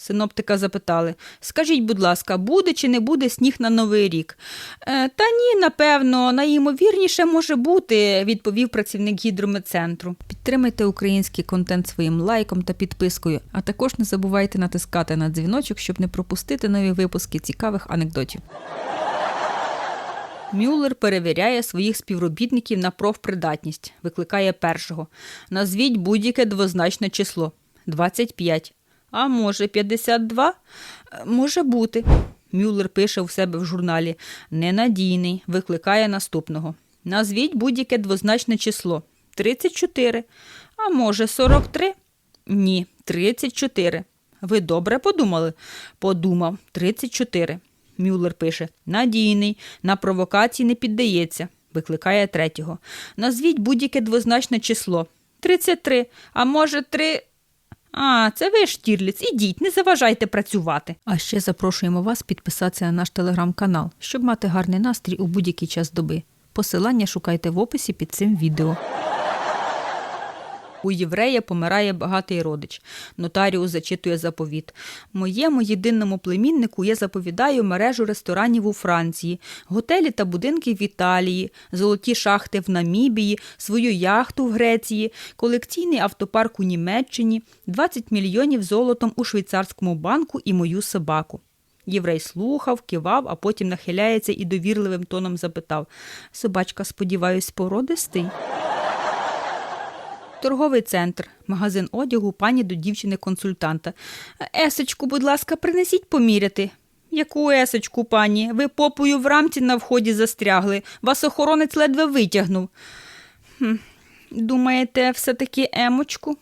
Синоптика запитали Скажіть, будь ласка, буде чи не буде сніг на Новий рік? «Е, та ні, напевно, найімовірніше може бути, відповів працівник гідрометцентру. Підтримайте український контент своїм лайком та підпискою, а також не забувайте натискати на дзвіночок, щоб не пропустити нові випуски цікавих анекдотів. Мюллер перевіряє своїх співробітників на профпридатність. Викликає першого. Назвіть будь-яке двозначне число. 25. А може, 52? Е, Може бути. Мюллер пише у себе в журналі. Ненадійний. Викликає наступного. Назвіть будь-яке двозначне число. 34. А може, 43? Ні, 34. Ви добре подумали? Подумав. 34. Мюллер пише Надійний, на провокації не піддається. Викликає третього. Назвіть будь-яке двозначне число. 33. А може, 3. А, це ви, Штірліц, ідіть, не заважайте працювати. А ще запрошуємо вас підписатися на наш телеграм-канал, щоб мати гарний настрій у будь-який час доби. Посилання шукайте в описі під цим відео. У єврея помирає багатий родич. Нотаріус зачитує заповіт. Моєму єдиному племіннику я заповідаю мережу ресторанів у Франції, готелі та будинки в Італії, золоті шахти в Намібії, свою яхту в Греції, колекційний автопарк у Німеччині, 20 мільйонів золотом у швейцарському банку і мою собаку. Єврей слухав, кивав, а потім нахиляється і довірливим тоном запитав Собачка, сподіваюсь, породистий. Торговий центр, магазин одягу, пані до дівчини-консультанта. Есочку, будь ласка, принесіть поміряти. Яку есочку, пані? Ви попою в рамці на вході застрягли. Вас охоронець ледве витягнув. Хм. Думаєте, все-таки емочку?